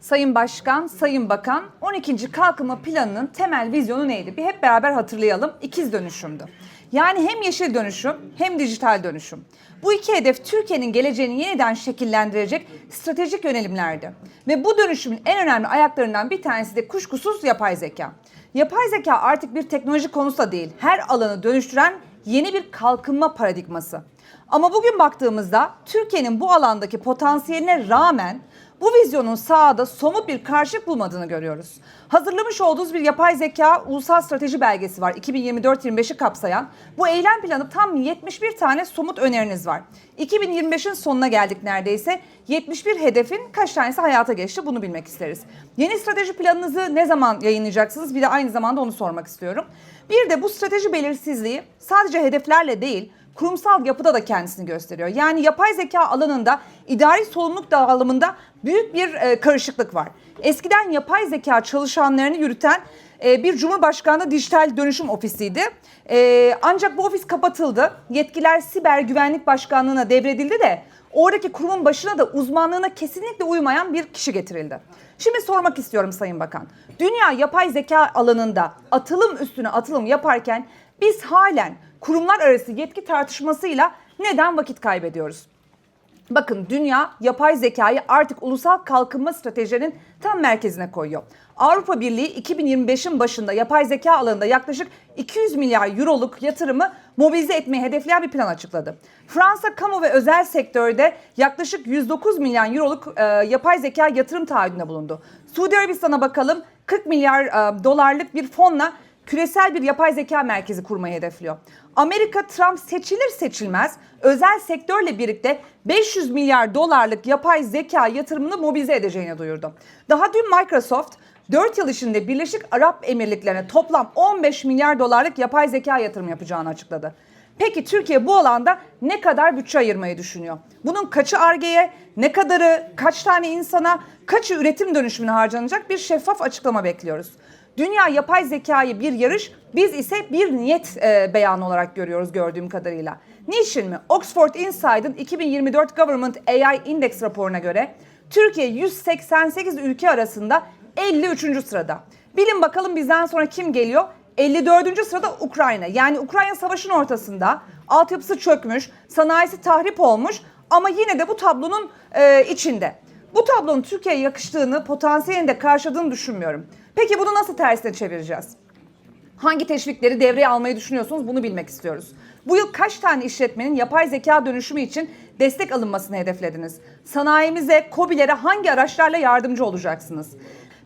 Sayın Başkan, Sayın Bakan 12. Kalkınma Planı'nın temel vizyonu neydi? Bir hep beraber hatırlayalım. İkiz dönüşümdü. Yani hem yeşil dönüşüm hem dijital dönüşüm. Bu iki hedef Türkiye'nin geleceğini yeniden şekillendirecek stratejik yönelimlerdi. Ve bu dönüşümün en önemli ayaklarından bir tanesi de kuşkusuz yapay zeka. Yapay zeka artık bir teknoloji konusu da değil, her alanı dönüştüren yeni bir kalkınma paradigması. Ama bugün baktığımızda Türkiye'nin bu alandaki potansiyeline rağmen bu vizyonun sahada somut bir karşılık bulmadığını görüyoruz. Hazırlamış olduğumuz bir yapay zeka ulusal strateji belgesi var 2024-25'i kapsayan. Bu eylem planı tam 71 tane somut öneriniz var. 2025'in sonuna geldik neredeyse. 71 hedefin kaç tanesi hayata geçti bunu bilmek isteriz. Yeni strateji planınızı ne zaman yayınlayacaksınız? Bir de aynı zamanda onu sormak istiyorum. Bir de bu strateji belirsizliği sadece hedeflerle değil kurumsal yapıda da kendisini gösteriyor. Yani yapay zeka alanında idari sorumluluk dağılımında büyük bir e, karışıklık var. Eskiden yapay zeka çalışanlarını yürüten e, bir Cumhurbaşkanlığı Dijital Dönüşüm Ofisi'ydi. E, ancak bu ofis kapatıldı. Yetkiler Siber Güvenlik Başkanlığı'na devredildi de oradaki kurumun başına da uzmanlığına kesinlikle uymayan bir kişi getirildi. Şimdi sormak istiyorum Sayın Bakan. Dünya yapay zeka alanında atılım üstüne atılım yaparken biz halen kurumlar arası yetki tartışmasıyla neden vakit kaybediyoruz? Bakın dünya yapay zekayı artık ulusal kalkınma stratejilerinin tam merkezine koyuyor. Avrupa Birliği 2025'in başında yapay zeka alanında yaklaşık 200 milyar euroluk yatırımı mobilize etmeyi hedefleyen bir plan açıkladı. Fransa kamu ve özel sektörde yaklaşık 109 milyon euroluk e, yapay zeka yatırım taahhüdünde bulundu. Suudi Arabistan'a bakalım 40 milyar e, dolarlık bir fonla küresel bir yapay zeka merkezi kurmayı hedefliyor. Amerika Trump seçilir seçilmez özel sektörle birlikte 500 milyar dolarlık yapay zeka yatırımını mobilize edeceğini duyurdu. Daha dün Microsoft 4 yıl içinde Birleşik Arap Emirlikleri'ne toplam 15 milyar dolarlık yapay zeka yatırım yapacağını açıkladı. Peki Türkiye bu alanda ne kadar bütçe ayırmayı düşünüyor? Bunun kaçı ARGE'ye, ne kadarı, kaç tane insana, kaçı üretim dönüşümüne harcanacak bir şeffaf açıklama bekliyoruz. Dünya yapay zekayı bir yarış, biz ise bir niyet e, beyanı olarak görüyoruz gördüğüm kadarıyla. Niçin mi? Oxford Insight'ın 2024 Government AI Index raporuna göre Türkiye 188 ülke arasında 53. sırada. Bilin bakalım bizden sonra kim geliyor? 54. sırada Ukrayna. Yani Ukrayna savaşın ortasında altyapısı çökmüş, sanayisi tahrip olmuş ama yine de bu tablonun e, içinde. Bu tablonun Türkiye'ye yakıştığını, potansiyelini de karşıladığını düşünmüyorum. Peki bunu nasıl tersine çevireceğiz? Hangi teşvikleri devreye almayı düşünüyorsunuz bunu bilmek istiyoruz. Bu yıl kaç tane işletmenin yapay zeka dönüşümü için destek alınmasını hedeflediniz? Sanayimize, COBİ'lere hangi araçlarla yardımcı olacaksınız?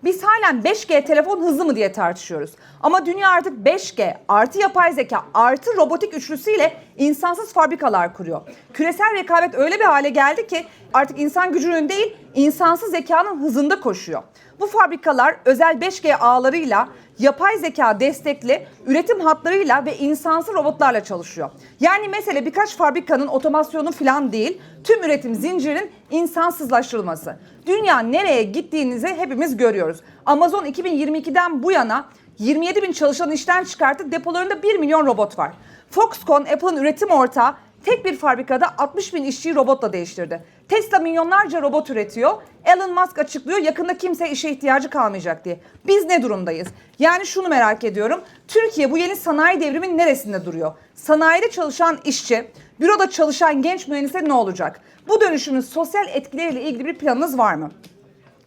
Biz halen 5G telefon hızlı mı diye tartışıyoruz. Ama dünya artık 5G artı yapay zeka artı robotik üçlüsüyle insansız fabrikalar kuruyor. Küresel rekabet öyle bir hale geldi ki artık insan gücünün değil insansız zekanın hızında koşuyor. Bu fabrikalar özel 5G ağlarıyla yapay zeka destekli üretim hatlarıyla ve insansız robotlarla çalışıyor. Yani mesele birkaç fabrikanın otomasyonu falan değil, tüm üretim zincirinin insansızlaştırılması. Dünya nereye gittiğinizi hepimiz görüyoruz. Amazon 2022'den bu yana 27 bin çalışan işten çıkarttı, depolarında 1 milyon robot var. Foxconn, Apple'ın üretim ortağı tek bir fabrikada 60 bin işçiyi robotla değiştirdi. Tesla milyonlarca robot üretiyor. Elon Musk açıklıyor yakında kimse işe ihtiyacı kalmayacak diye. Biz ne durumdayız? Yani şunu merak ediyorum. Türkiye bu yeni sanayi devrimin neresinde duruyor? Sanayide çalışan işçi, büroda çalışan genç mühendise ne olacak? Bu dönüşümün sosyal etkileriyle ilgili bir planınız var mı?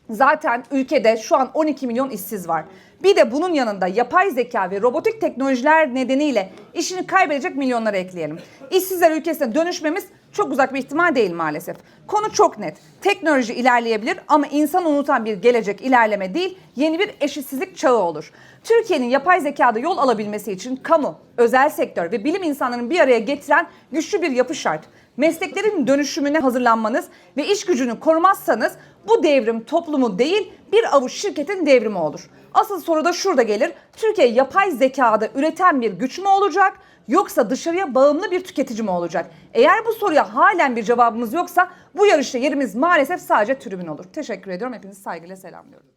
Zaten ülkede şu an 12 milyon işsiz var. Bir de bunun yanında yapay zeka ve robotik teknolojiler nedeniyle işini kaybedecek milyonları ekleyelim. İşsizler ülkesine dönüşmemiz çok uzak bir ihtimal değil maalesef. Konu çok net. Teknoloji ilerleyebilir ama insan unutan bir gelecek ilerleme değil, yeni bir eşitsizlik çağı olur. Türkiye'nin yapay zekada yol alabilmesi için kamu, özel sektör ve bilim insanlarının bir araya getiren güçlü bir yapı şart. Mesleklerin dönüşümüne hazırlanmanız ve iş gücünü korumazsanız bu devrim toplumu değil bir avuç şirketin devrimi olur. Asıl soru da şurada gelir. Türkiye yapay zekada üreten bir güç mü olacak yoksa dışarıya bağımlı bir tüketici mi olacak? Eğer bu soruya halen bir cevabımız yoksa bu yarışta yerimiz maalesef sadece tribün olur. Teşekkür ediyorum. Hepinizi saygıyla selamlıyorum.